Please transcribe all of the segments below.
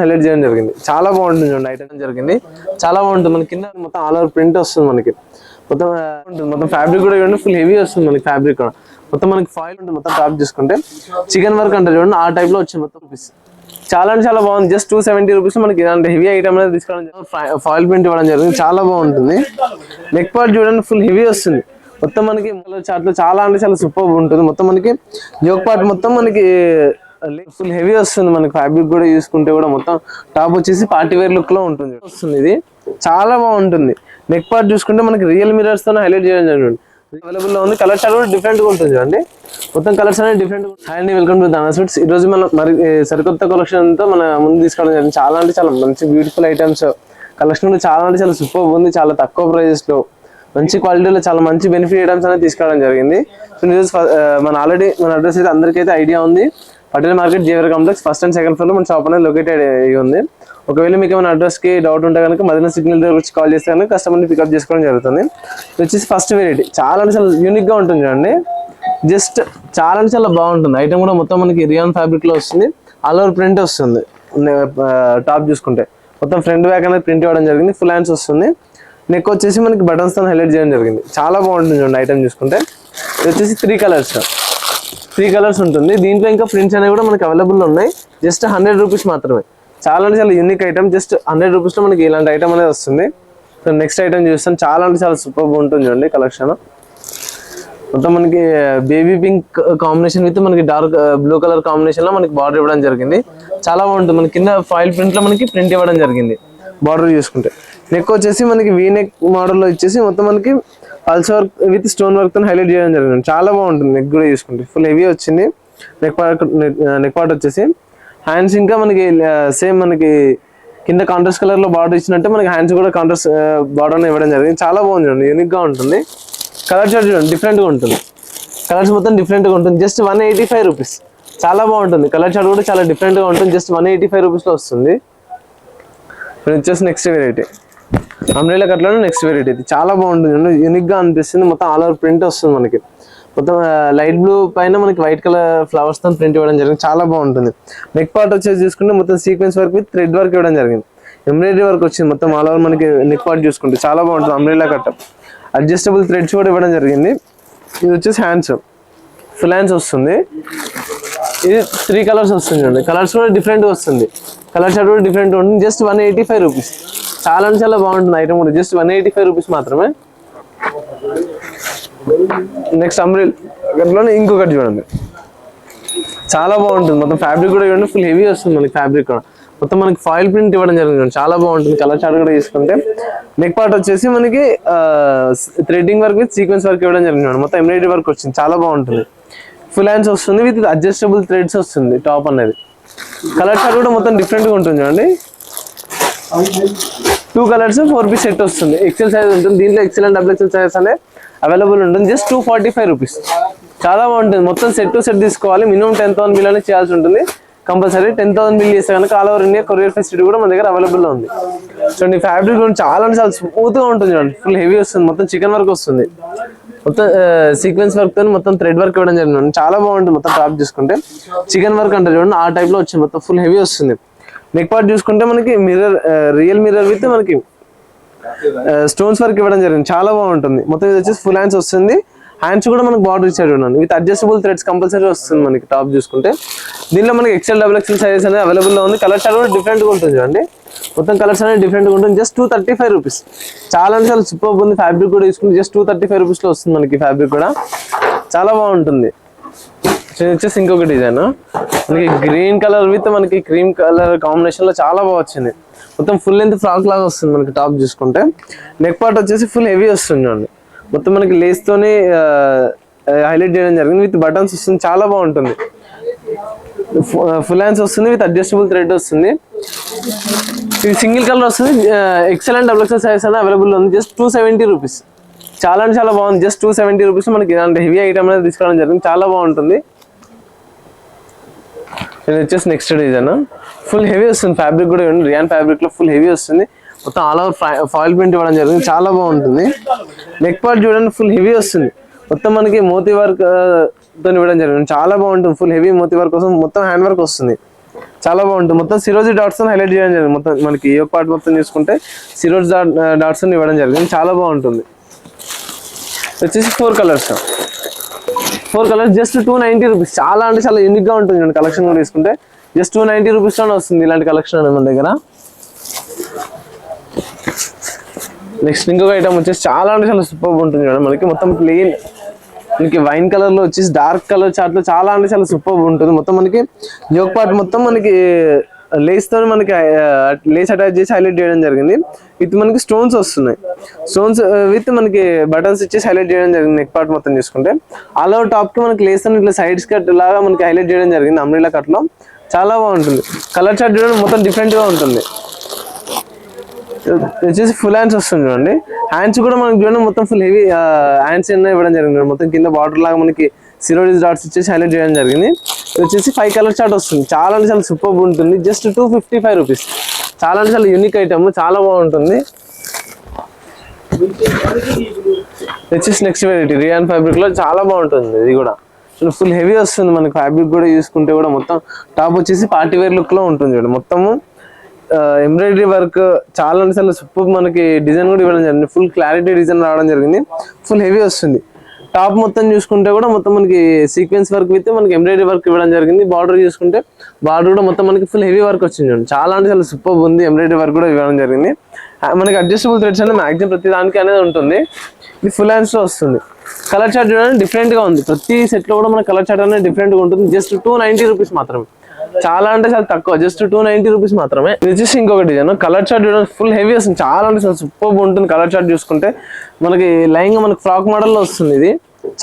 Highlight చేయడం జరిగింది. చాలా బాగుంటుంది చూడండి ఐటమ్ జరిగింది. చాలా బాగుంటుంది. మనకి కింద మొత్తం ఆల్ ఓవర్ ప్రింట్ వస్తుంది మనకి. మొత్తం ఉంటుంది. మొత్తం ఫ్యాబ్రిక్ కూడా చూడండి ఫుల్ హెవీ వస్తుంది మనకి ఫ్యాబ్రిక్ కూడా. మొత్తం మనకి ఫాయిల్ ఉంటుంది మొత్తం టాప్ చేసుకుంటే. చికెన్ వర్క్ అంటే చూడండి ఆ టైప్లో వచ్చింది మొత్తం పీస్ చాలా అంటే చాలా బాగుంది. జస్ట్ టూ సెవెంటీ రూపీస్ మనకి ఇలాంటి హెవీ ఐటమ్ అనేది తీసుకోవడం జరిగింది. ఫాయిల్ ప్రింట్ ఇవ్వడం జరిగింది. చాలా బాగుంటుంది. నెక్ పార్ట్ చూడండి ఫుల్ హెవీ వస్తుంది. మొత్తం మనకి చాట్లో చాలా అంటే చాలా సూపర్ ఉంటుంది. మొత్తం మనకి జోక్ పార్ట్ మొత్తం మనకి ఫుల్ హెవీ వస్తుంది మనకి ఫ్యాబ్రిక్ కూడా చూసుకుంటే కూడా మొత్తం టాప్ వచ్చేసి పార్టీ వేర్ లుక్లో ఉంటుంది వస్తుంది ఇది. చాలా బాగుంటుంది. నెక్ పార్ట్ చూసుకుంటే మనకి రియల్ మిరర్స్తో హైలైట్ చేయడం జరిగింది అవైలబుల్లో ఉంది. కలర్ కూడా డిఫరెంట్గా ఉంటుంది చూడండి. మొత్తం కలర్స్ అనేది డిఫరెంట్ హాయ్ అండి వెల్కమ్ టు దానా స్వీట్స్ ఈ రోజు మనం మరి సరికొత్త కలెక్షన్తో మన ముందు తీసుకోవడం జరిగింది. చాలా అంటే చాలా మంచి బ్యూటిఫుల్ ఐటమ్స్ కలెక్షన్ కూడా చాలా అంటే చాలా సూపర్ ఉంది. చాలా తక్కువ ప్రైజెస్లో. మంచి క్వాలిటీలో చాలా మంచి బెనిఫిట్ ఐటమ్స్ అనేది తీసుకోవడం జరిగింది. సో ఈరోజు మన ఆల్రెడీ మన అడ్రస్ అయితే అందరికీ అయితే ఐడియా ఉంది. Patel market Jeevar complex first and second ఫ్లోర్లో మన షాప్ అనేది లొకేటెడ్ అయ్యి ఉంది. ఒకవేళ మీకు ఏమైనా అడ్రస్కి డౌట్ ఉంటే కనుక మదన సిగ్నల్ దగ్గర వచ్చి కాల్ చేస్తే కనుక కస్టమర్ని పికప్ చేసుకోవడం జరుగుతుంది. ఇది వచ్చేసి ఫస్ట్ వెరైటీ చాలా అంటే చాలా యూనిక్గా ఉంటుంది చూడండి. జస్ట్ చాలా అంటే చాలా బాగుంటుంది. ఐటమ్ కూడా మొత్తం మనకి రియాన్ ఫ్యాబ్రిక్లో వస్తుంది. ఆల్ ఓవర్ ప్రింట్ వస్తుంది. టాప్ చూసుకుంటే. మొత్తం ఫ్రంట్ బ్యాక్ అనేది ప్రింట్ ఇవ్వడం జరిగింది. ఫుల్ హ్యాండ్స్ వస్తుంది. నెక్ వచ్చేసి మనకి బటన్స్తో హైలైట్ చేయడం జరిగింది. చాలా బాగుంటుంది చూడండి ఐటమ్ చూసుకుంటే. ఇది వచ్చేసి త్రీ కలర్స్ త్రీ కలర్స్ ఉంటుంది. దీంట్లో ఇంకా ప్రింట్స్ అనేవి కూడా మనకి అవైలబుల్ ఉన్నాయి. జస్ట్ హండ్రెడ్ రూపీస్ మాత్రమే. చాలా అంటే చాలా యూనిక్ ఐటమ్ జస్ట్ హండ్రెడ్ రూపీస్లో మనకి ఇలాంటి ఐటమ్ అనేది వస్తుంది. సో నెక్స్ట్ ఐటమ్ చూస్తాం. చాలా అంటే చాలా సూపర్ ఉంటుంది చూడండి కలెక్షన్ మొత్తం మనకి బేబీ పింక్ కాంబినేషన్ విత్ మనకి డార్క్ బ్లూ కలర్ కాంబినేషన్లో మనకి బార్డర్ ఇవ్వడం జరిగింది. చాలా బాగుంటుంది. మన కింద ఫాయిల్ ప్రింట్లో మనకి ప్రింట్ ఇవ్వడం జరిగింది. బార్డర్ చూసుకుంటే నెక్ వచ్చేసి మనకి వీ నెక్ మోడల్లో ఇచ్చేసి మొత్తం మనకి పల్స్ వర్క్ విత్ స్టోన్ వర్క్తో హైలైట్ చేయడం జరిగింది. చాలా బాగుంటుంది. నెక్ కూడా చూసుకుంటే ఫుల్ హెవీ వచ్చింది. నెక్ పార్ట్ నెక్ పార్ట్ వచ్చేసి. హ్యాండ్స్ ఇంకా మనకి సేమ్ మనకి కింద కాంట్రాస్ట్ కలర్లో బార్డర్ ఇచ్చినట్టే మనకి హ్యాండ్స్ కూడా కాంట్రాస్ట్ బార్డర్ ఇవ్వడం జరిగింది. చాలా బాగుంది చూడండి. యూనిక్గా ఉంటుంది. కలర్ చార్ట్ చూడండి. డిఫరెంట్గా ఉంటుంది. కలర్స్ మొత్తం డిఫరెంట్గా ఉంటుంది. Just one eighty five rupees చాలా బాగుంటుంది. కలర్ చార్ట్ కూడా చాలా డిఫరెంట్గా ఉంటుంది. జస్ట్ వన్ ఎయిటీ ఫైవ్ రూపీస్లో వస్తుంది. వచ్చేసి నెక్స్ట్ వెరైటీ అంబ్రెలా కట్లోనే నెక్స్ట్ వెరైటీ ఇది. చాలా బాగుంటుంది. యూనిక్గా అనిపిస్తుంది. మొత్తం ఆల్ ఓవర్ ప్రింట్ వస్తుంది మనకి. మొత్తం లైట్ బ్లూ పైన మనకి వైట్ కలర్ ఫ్లవర్స్తో ప్రింట్ ఇవ్వడం జరిగింది. చాలా బాగుంటుంది. నెక్ పార్ట్ వచ్చేసి చూసుకుంటే మొత్తం sequence work with thread work ఇవ్వడం జరిగింది. ఎంబ్రాయిడరీ వర్క్ వచ్చింది. మొత్తం ఆల్ ఓవర్ మనకి నెక్ పార్ట్ చూసుకుంటే చాలా బాగుంటుంది అంబ్రెలా కట్ట. అడ్జస్టబుల్ థ్రెడ్స్ కూడా ఇవ్వడం జరిగింది. ఇది వచ్చేసి హ్యాండ్స్ ఫుల్ హ్యాండ్స్ వస్తుంది. ఇది త్రీ కలర్స్ వస్తుంది చూడండి. కలర్స్ కూడా డిఫరెంట్ వస్తుంది. కలర్ షర్ట్ కూడా డిఫరెంట్ ఉంటుంది. Just one eighty five rupees చాలా అంటే చాలా బాగుంటుంది. ఐటమ్ కూడా. Just one eighty five rupees మాత్రమే. నెక్స్ట్ అమ్రిల్ అట్లనే ఇంకొకటి చూడండి. చాలా బాగుంటుంది. మొత్తం ఫ్యాబ్రిక్ కూడా చూడండి. ఫుల్ హెవీ వస్తుంది మనకి ఫ్యాబ్రిక్ కూడా. మొత్తం మనకి ఫాయిల్ ప్రింట్ ఇవ్వడం జరిగింది చాలా బాగుంటుంది. కలర్ చార్ట్ కూడా తీసుకుంటే. నెక్ పార్ట్ వచ్చేసి మనకి threading work with sequence work ఇవ్వడం జరిగింది మొత్తం ఎంబ్రాయిడరీ వర్క్ వచ్చింది. చాలా బాగుంటుంది. ఫుల్ హ్యాండ్స్ వస్తుంది విత్ అడ్జస్టబుల్ థ్రెడ్స్ వస్తుంది. టాప్ అనేది. కలర్ చార్ట్ కూడా మొత్తం డిఫరెంట్గా ఉంటుంది చూడండి. Two colours four piece set వస్తుంది. ఎక్సెల్ సైజ్ ఉంటుంది. దీంట్లో XL and double XL size అనే అవైలబుల్ ఉంటుంది. Just two forty five rupees చాలా బాగుంటుంది. మొత్తం సెట్ టు సెట్ తీసుకోవాలి. మినిమం టెన్ థౌసండ్ బిల్ అనేది చేయాల్సి ఉంటుంది. కంపల్సరీ టెన్ థౌసండ్ బిల్ చేస్తే కనుక all over India courier facility కూడా మన దగ్గర అవైలబుల్లో ఉంది. చూడండి ఫ్యాబ్రిక్ కూడా చాలా అంటే చాలా స్మూత్గా ఉంటుంది చూడండి. ఫుల్ హెవీ వస్తుంది. మొత్తం చికెన్ వర్క్ వస్తుంది. మొత్తం సీక్వెన్స్ వర్క్తో మొత్తం థ్రెడ్ వర్క్ ఇవ్వడం జరిగింది. చాలా బాగుంటుంది. మొత్తం టాప్ చూసుకుంటే. చికెన్ వర్క్ అంటే చూడండి. ఆ టైప్లో వచ్చింది. మొత్తం ఫుల్ హెవీ వస్తుంది. నెక్ పార్ట్ చూసుకుంటే మనకి మిర్రర్ రియల్ మిర్రర్ విత్ మనకి స్టోన్స్ వర్క్ ఇవ్వడం జరిగింది. చాలా బాగుంటుంది. మొత్తం ఇది వచ్చేసి ఫుల్ హ్యాండ్స్ వస్తుంది. హ్యాండ్స్ కూడా మనకి బార్డర్ ఇచ్చాడు ఉన్నాను విత్ అడ్జస్టబుల్ థ్రెడ్స్ కంపల్సరీ వస్తుంది మనకి టాప్ చూసుకుంటే. దీనిలో మనకి ఎక్సెల్ డబుల్ ఎక్సెల్ సైజెస్ అనేది అవైలబుల్లో ఉంది. కలర్స్ కూడా డిఫరెంట్గా ఉంటుంది చూడండి. మొత్తం కలర్స్ అనేది డిఫరెంట్గా ఉంటుంది. Just two thirty five rupees చాలా అంటే చాలా సూపర్ ఉంది. ఫ్యాబ్రిక్ కూడా తీసుకుంటే జస్ట్ టూ థర్టీ ఫైవ్ రూపీస్లో వస్తుంది మనకి ఫ్యాబ్రిక్ కూడా. చాలా బాగుంటుంది. ఇది వచ్చేసి ఇంకొక డిజైన్. మనకి గ్రీన్ కలర్ విత్ మనకి క్రీమ్ కలర్ కాంబినేషన్లో చాలా బాగా వచ్చింది. మొత్తం ఫుల్ లెంత్ ఫ్రాక్ లాగా వస్తుంది మనకి టాప్ చూసుకుంటే. నెక్ పార్ట్ వచ్చేసి ఫుల్ హెవీ వస్తుంది మొత్తం మనకి లేస్తోనే హైలైట్ చేయడం జరిగింది. విత్ బటన్స్ వస్తుంది చాలా బాగుంటుంది. ఫుల్ హ్యాండ్స్ వస్తుంది విత్ అడ్జస్టబుల్ థ్రెడ్ వస్తుంది. ఇది సింగిల్ కలర్ వస్తుంది XL and double XL size అనేది అవైలబుల్ ఉంది. జస్ట్ టూ సెవెంటీ రూపీస్ చాలా అంటే చాలా బాగుంది. జస్ట్ టూ సెవెంటీ రూపీస్ మనకి ఇలాంటి హెవీ ఐటమ్ అనేది తీసుకోవడం జరిగింది. చాలా బాగుంటుంది. ఇది వచ్చేసి నెక్స్ట్ డిజైన్ ఫుల్ హెవీ వస్తుంది ఫ్యాబ్రిక్ కూడా ఇవ్వండి రియాన్ ఫ్యాబ్రిక్లో ఫుల్ హెవీ వస్తుంది. మొత్తం ఆల్ ఓవర్ ఫాయిల్ ప్రింట్ ఇవ్వడం జరిగింది. చాలా బాగుంటుంది. నెక్ పార్ట్ చూడండి ఫుల్ హెవీ వస్తుంది. మొత్తం మనకి మోతీ వర్క్తో ఇవ్వడం జరిగింది. చాలా బాగుంటుంది. ఫుల్ హెవీ మోతీ వర్క్ కోసం మొత్తం హ్యాండ్ వర్క్ వస్తుంది. చాలా బాగుంటుంది. మొత్తం సిరోజీ డాట్స్ హైలైట్ చేయడం జరిగింది. మొత్తం మనకి ఏ పార్ట్ మొత్తం చూసుకుంటే సిరోజ్ డాట్స్ ఇవ్వడం జరిగింది. చాలా బాగుంటుంది. వచ్చేసి four colours four colours just two ninety rupees చాలా అంటే చాలా యూనిక్గా ఉంటుంది చూడండి కలెక్షన్ కూడా తీసుకుంటే. జస్ట్ టూ నైన్టీ రూపీస్లోనే వస్తుంది ఇలాంటి కలెక్షన్ అనేది మన దగ్గర. నెక్స్ట్ ఇంకొక ఐటమ్ వచ్చేసి చాలా అంటే చాలా సూపర్ ఉంటుంది చూడండి. మనకి మొత్తం ప్లెయిన్ మనకి వైన్ కలర్లో వచ్చేసి డార్క్ కలర్ చార్ట్లో చాలా అంటే చాలా సూపర్ ఉంటుంది. మొత్తం మనకి జోక్ పార్ట్ మొత్తం మనకి లేస్తో మనకి లేస్ అటాచ్ చేసి హైలైట్ చేయడం జరిగింది. విత్ మనకి స్టోన్స్ వస్తున్నాయి. స్టోన్స్ విత్ మనకి బటన్స్ ఇచ్చేసి హైలైట్ చేయడం జరిగింది నెక్ పార్ట్ మొత్తం చూసుకుంటే. ఆల్ ఓవర్ టాప్కి మనకి లేస్ ఇట్లా సైడ్స్ కట్ లాగా మనకి హైలైట్ చేయడం జరిగింది అమ్రీలా కట్లో చాలా బాగుంటుంది. కలర్ చార్ట్ చూడండి మొత్తం డిఫరెంట్గా ఉంటుంది. వచ్చేసి ఫుల్ హ్యాండ్స్ వస్తుంది చూడండి. హ్యాండ్స్ కూడా మనకి చూడండి మొత్తం ఫుల్ హెవీ హ్యాండ్స్ ఎన్నో ఇవ్వడం జరిగింది. మొత్తం కింద బార్డర్ లాగా మనకి సిరోడిస్ డాట్స్ ఇచ్చేసి హైలైట్ చేయడం జరిగింది. వచ్చేసి ఫైవ్ కలర్ చార్ట్ వస్తుంది. చాలా అంటే చాలా సూపర్ ఉంటుంది. Just two fifty five rupees చాలా అంటే చాలా యూనిక్ ఐటమ్ చాలా బాగుంటుంది. వచ్చేసి నెక్స్ట్ వెరైటీ రియాన్ ఫ్యాబ్రిక్లో చాలా బాగుంటుంది ఇది కూడా. ఫుల్ హెవీ వస్తుంది మనకి ఫ్యాబ్రిక్ కూడా. చూసుకుంటే కూడా మొత్తం టాప్ వచ్చేసి పార్టీ వేర్ లుక్లో ఉంటుంది చూడండి. మొత్తము ఎంబ్రాయిడరీ వర్క్ చాలా అంటే చాలా సూపర్ మనకి డిజైన్ కూడా ఇవ్వడం జరిగింది. ఫుల్ క్లారిటీ డిజైన్ రావడం జరిగింది. ఫుల్ హెవీ వస్తుంది. టాప్ మొత్తం చూసుకుంటే కూడా మొత్తం మనకి సీక్వెన్స్ వర్క్ విత్ మనకి ఎంబ్రాయిడరీ వర్క్ ఇవ్వడం జరిగింది. బార్డర్ చూసుకుంటే బార్డర్ కూడా మొత్తం మనకి ఫుల్ హెవీ వర్క్ వచ్చింది చూడండి. చాలా అంటే చాలా సూపర్ ఉంది ఎంబ్రాయిడరీ వర్క్ కూడా ఇవ్వడం జరిగింది. మనకి అడ్జస్టబుల్ థ్రెడ్స్ అనేది మాక్సిమం ప్రతి దానికి అనేది ఉంటుంది. ఇది ఫుల్ హ్యాండ్స్లో వస్తుంది. కలర్ చార్ట్ చూడండి డిఫరెంట్గా ఉంది. ప్రతి సెట్లో కూడా మన కలర్ చార్ట్ అనేది డిఫరెంట్గా ఉంటుంది. జస్ట్ టూ నైన్టీ రూపీస్ మాత్రమే. చాలా అంటే చాలా తక్కువ. జస్ట్ టూ నైన్టీ రూపీస్ మాత్రమే. ఇది వచ్చేసి ఇంకొక డిజైన్ కలర్ షార్ట్ చూడండి ఫుల్ హెవీ వస్తుంది. చాలా అంటే చాలా సూపర్ ఉంటుంది కలర్ షార్ట్ చూసుకుంటే. మనకి లైన్గా మనకి ఫ్రాక్ మోడల్లో వస్తుంది ఇది.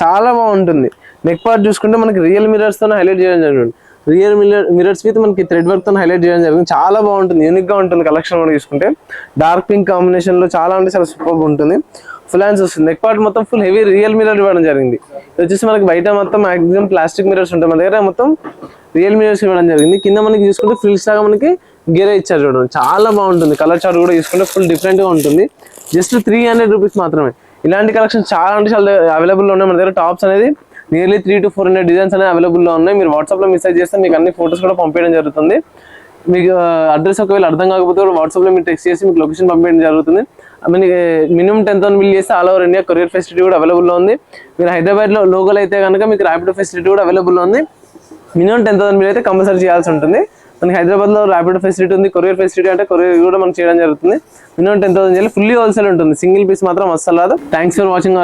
చాలా బాగుంటుంది. నెక్ పార్ట్ చూసుకుంటే మనకి రియల్ మిరర్స్తో హైలైట్ చేయడం జరిగింది. రియల్ మిరర్ మిరర్స్ విత్ మనకి థ్రెడ్ వర్క్తో హైలైట్ చేయడం జరిగింది. చాలా బాగుంటుంది. యూనిక్గా ఉంటుంది కలెక్షన్ మనం చూసుకుంటే. డార్క్ పింక్ కాంబినేషన్లో చాలా అంటే చాలా సూపర్ ఉంటుంది. ఫుల్ హ్యాండ్స్ వస్తుంది. నెక్ పార్ట్ మొత్తం ఫుల్ హెవీ రియల్ మిరర్ ఇవ్వడం జరిగింది. ఇది వచ్చేసి మనకి బయట మొత్తం మాక్సిమం ప్లాస్టిక్ మిరర్స్ ఉంటాయి. మన దగ్గర మొత్తం రియల్ మిరర్స్ ఇవ్వడం జరిగింది. కింద మనకి చూసుకుంటే ఫ్రిల్స్ లాగా మనకి గేరే ఇచ్చారు చూడండి. చాలా బాగుంటుంది. కలర్ చార్ట్ కూడా చూసుకుంటే ఫుల్ డిఫరెంట్గా ఉంటుంది. జస్ట్ త్రీ హండ్రెడ్ రూపీస్ మాత్రమే. ఇలాంటి కలెక్షన్ చాలా అంటే చాలా అవైలబుల్లో ఉన్నాయి. మన దగ్గర టాప్స్ అనేది nearly three to four hundred designs అనేవి అవైలబుల్లో ఉన్నాయి. మీరు వాట్సాప్లో మెసేజ్ చేస్తే మీకు అన్ని ఫోటోస్ కూడా పంపించడం జరుగుతుంది. మీకు అడ్రస్ ఒకవేళ అర్థం కాకపోతే కూడా వాట్సాప్లో మీరు టెక్స్ట్ చేసి మీకు లొకేషన్ పంపించడం జరుగుతుంది. మనకి మినిమం టెన్ థౌసండ్ బిల్ చేస్తే all over India courier facility కూడా అవైలబుల్లో ఉంది. మీరు హైదరాబాద్లో లోకల్ అయితే కనుక మీకు ర్యాపిడో ఫెసిలిటీ కూడా అవైలబుల్లో ఉంది. మినిమం టెన్ థౌసండ్ బిల్ అయితే కంపల్సరీ చేయాల్సి ఉంటుంది. మనకి హైదరాబాద్లో ర్యాపిడ్ ఫెసిలిటీ ఉంది కొరియర్ ఫెసిలిటీ అంటే కొరియర్ కూడా మనం చేయడం జరుగుతుంది. మినిమం టెన్ థౌసండ్ చేయాలి. ఫుల్లీ హోల్సేల్ ఉంటుంది. సింగిల్ పీస్ మాత్రం అస్సలు రాదు. థ్యాంక్స్ ఫర్ వాచింగ్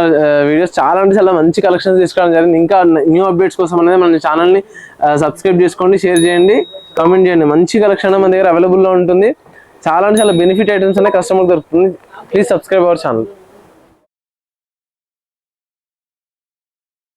వీడియోస్ చాలా అంటే చాలా మంచి కలెక్షన్స్ తీసుకోవడం జరిగింది. ఇంకా న్యూ అప్డేట్స్ కోసం అనేది మన ఛానల్ని సబ్స్క్రైబ్ uh, చేసుకోండి షేర్ చేయండి కామెంట్ చేయండి. మంచి కలెక్షన్ మన దగ్గర అవైలబుల్లో ఉంటుంది. చాలా అంటే చాలా బెనిఫిట్ ఐటమ్స్ అనేది కస్టమర్ దొరుకుతుంది. Please subscribe our channel